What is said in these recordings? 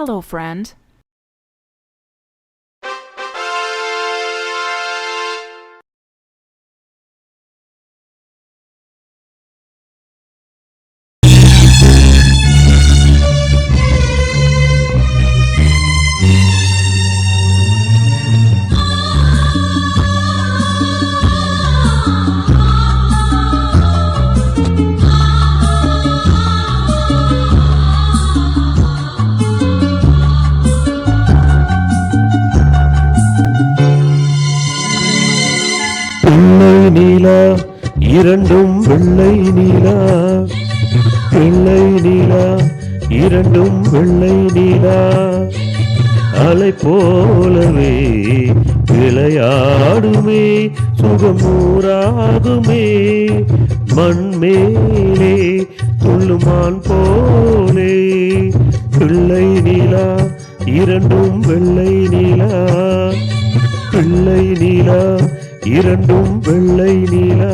Hello, friend. நீலா இரண்டும் வெள்ளை நீலா. வெள்ளை நீலா இரண்டும் வெள்ளை நீலா. அலை போலவே விளையாடுமே சுகமூராகுமே மண்மேலே துள்ளுமான் போலே. பிள்ளை நீலா இரண்டும் வெள்ளை நீலா. பிள்ளை நீலா இரண்டும் வெள்ளை நீலா.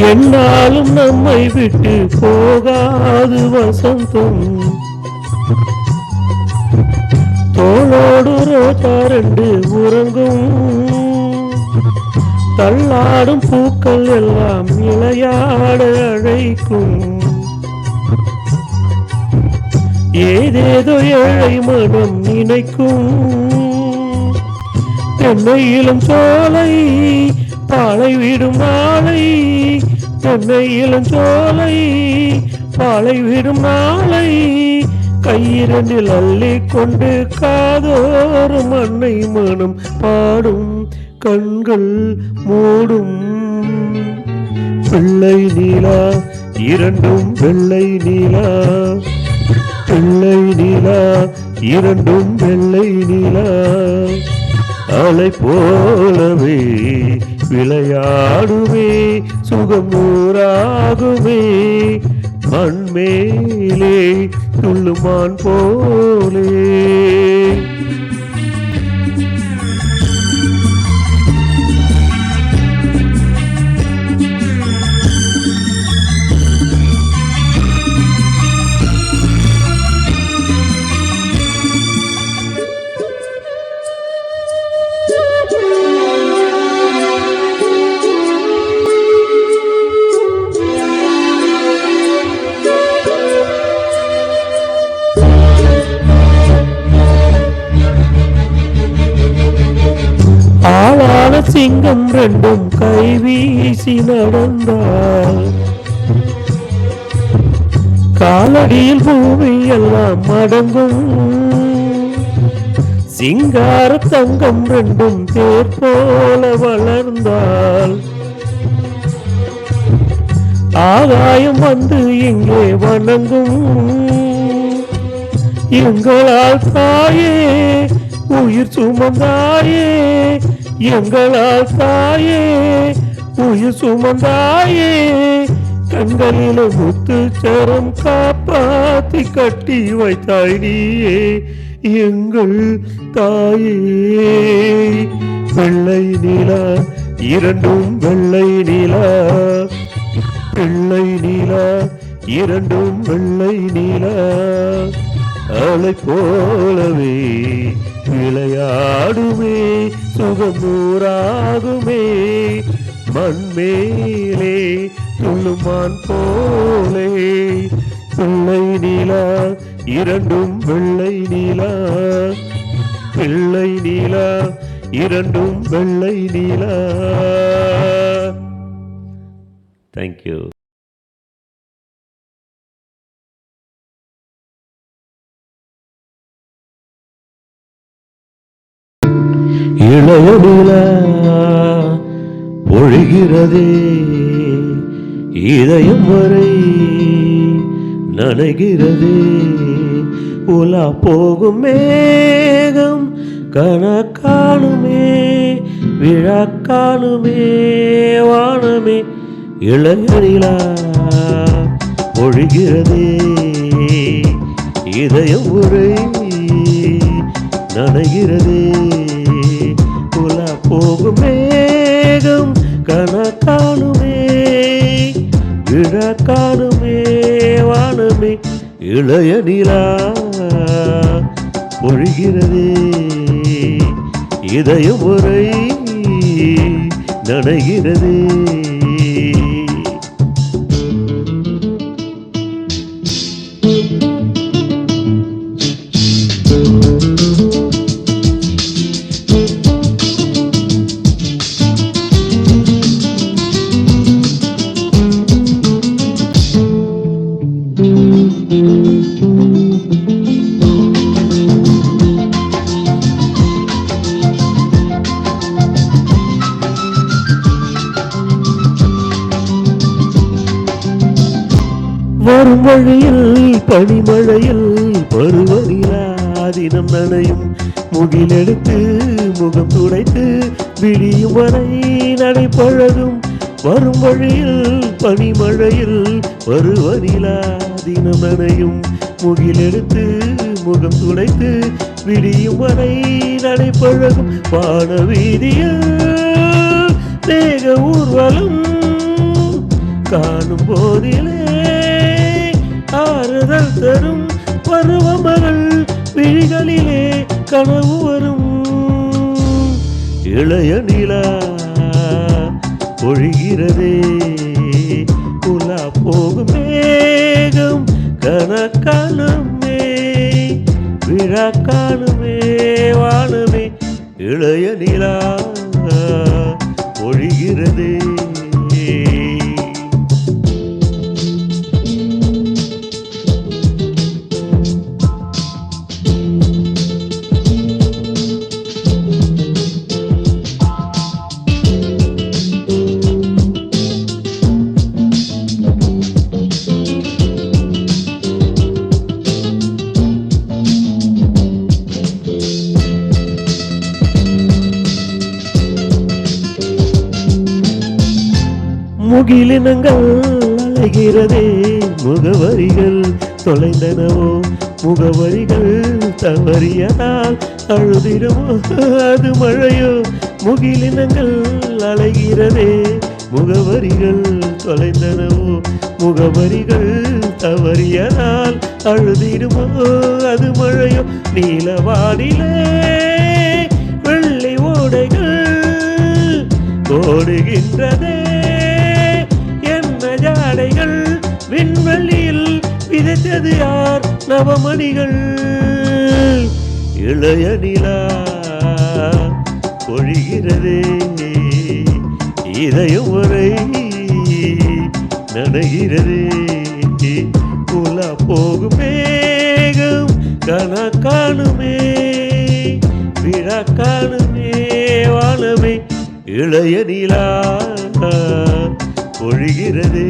என்னாலும் நம்மை விட்டு போகாது வசந்தம். தோளோடு ரோஜா ரெண்டு உறங்கும். தள்ளாடும் பூக்கள் எல்லாம் விளையாட அழைக்கும். ஏதேதோ ஏழை மனம் நினைக்கும். தென்னையிலும் சோலை பாலை விடும் நாளை தென்னையிலும் சோலை பாலை விடும் நாளை கையிரண்டில் அள்ளி கொண்டு காதோறும் அன்னை மனம் பாடும் கண்கள் மூடும். பிள்ளை நீலா இரண்டும் வெள்ளை நீலா. பிள்ளை நீலா இரண்டும் வெள்ளை நீலா. அலை போலவே விளையாடுவே சுகமூராகுமே மண்மேலே துள்ளுமான் போலே. சிங்கம் ரெண்டும் கைவீசி வீசி காலடியில் பூமி எல்லாம் அடங்கும். சிங்கார தங்கம் ரெண்டும் தேர் போல வளர்ந்தால். ஆகாயம் வந்து இங்கே வணங்கும். எங்களால் தாயே உயிர் சுமந்தாயே எங்களால் தாயே உயிர் சுமந்தாயே கண்களில முத்து சரம் காப்பாத்தி கட்டி வைத்தாய் நீயே எங்கள் தாயே. வெள்ளை நிலா இரண்டும் வெள்ளை நிலா. வெள்ளை நீலா இரண்டும் வெள்ளை நீலா. அலை போலவே விளையாடுமே சுகமூராகுமே மண்மேலே துள்ளுமான் போலே பிள்ளை நீலா இரண்டும் வெள்ளை நீலா. பிள்ளை நீலா இரண்டும் வெள்ளை நீலா. தேங்க்யூ இளையடில பொழிகிறதே இதயம் வரை நனைகிறதே. உலா போகும் மேகம் கணக்கானுமே விழா வானமே இளைஞரிலா பொழிகிறதே இதயம் உரை நனைகிறதே. போகும் மேகம் கணக்கானுமே விழா காணுமே வானமே இளைய நிலா பொழிகிறதே. இதயம் உரை நனைகிறதே. வழியில் பனிமழையில் பருவநிலாதினம் நனையும். முகிலெடுத்து முகம் துடைத்து விழியும் வரை நடைபழகும் வரும் வழியில் பனிமழையில் பருவநிலாதினம் நனையும். முகிலெடுத்து முகம் துடைத்து விடியும் வரை நடைபழகும் வான வீதியில் தேக ஊர்வலம் காணும் போதிலே ஆறுதல் தரும் பருவமகள் விழிகளிலே கனவு வரும். இளைய நிலா பொழிகிறதே உலா போகும் மேகம் கனக்காலமே விழா காணுமே வானமே இளைய நிலா பொழிகிறதே முகிலினங்கள் அலைகிறதே முகவரிகள் தொலைந்தனவோ? முகவரிகள் தவறியதால் அழுதிடுமோ? அது மழையோ? முகிலினங்கள் அலைகிறதே முகவரிகள் தொலைந்தனவோ? முகவரிகள் தவறியதால் அழுதிடுமோ? அது மழையோ? நீலவானிலே வெள்ளை ஓடைகள் ஓடுகின்றதே விதைத்தது யார் நவமணிகள் இளைய நிலா பொழிகிறதே. இதயம் வரை நனைகிறதே. உலா போகும் மேகம் கணக்கானுமே விழா காணுமே வானமே. இளைய நிலா பொழிகிறதே.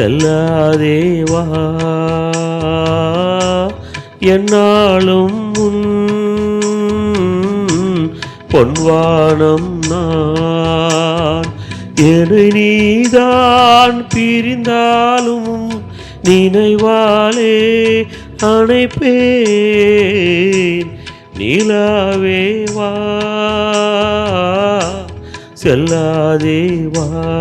செல்லாதேவா என்னாலும் உன் பொன்வானம் நான். என நீதான் பிரிந்தாலும் நினைவாலே அணைப்பேன். நிலாவே செல்லாதேவா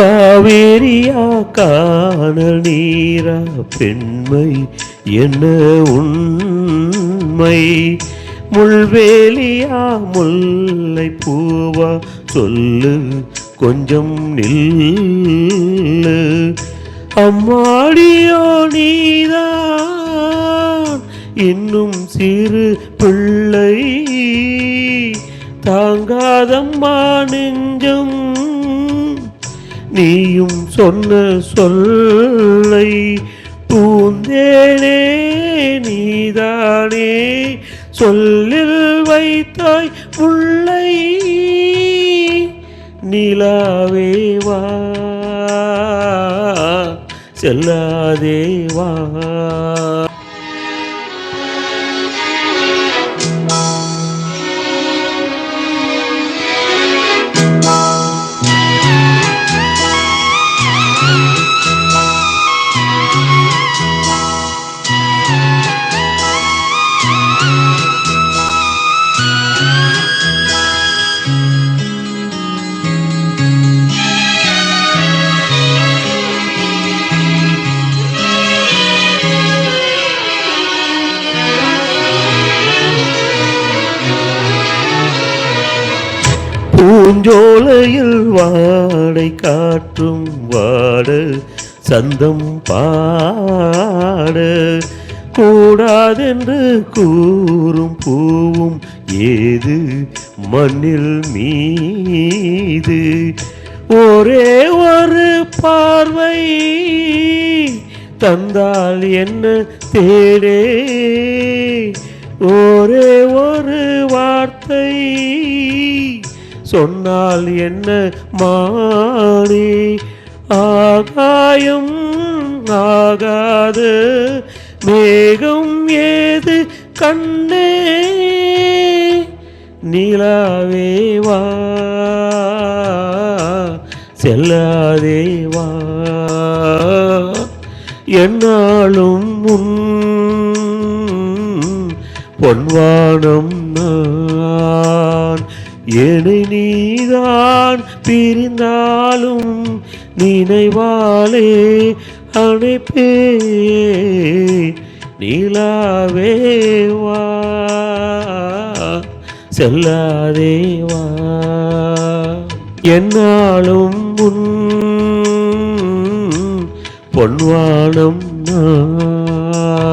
காவேரியா காணல் நீரா பெண்மை என்ன உண்மை? முள்வேலியா முல்லை பூவா சொல்லு கொஞ்சம் நில்லு. அம்மாடியோ நீதான் இன்னும் சிறு பிள்ளை. தாங்காதம்மா நெஞ்சம் நீயும் சொன்ன சொல்லை பூந்தேனே நீதானே. சொல்லில் வைத்தாய் முல்லை நிலாவே வா. செஞ்சோலையில் வாடை காற்றும் வாட சந்தம் பாட. கூடாதென்று கூறும் பூவும் ஏது மண்ணில் மீது? ஒரே ஒரு பார்வை தந்தால் என்ன தேடே? ஒரே ஒரு வார்த்தை சொன்னால் என்ன மாறி? ஆகாயம் ஆகாது. மேகம் ஏது கண்ணே? நிலாவே வா. செல்லாதே என்னாலும் உன் பொன்வானம் நான் என்னை நீதான் பிரிந்தாலும் நினைவாலே அணைப்பே. நிலாவே செல்லாதேவா என்னாலும் முன் பொன்வானம் நான்.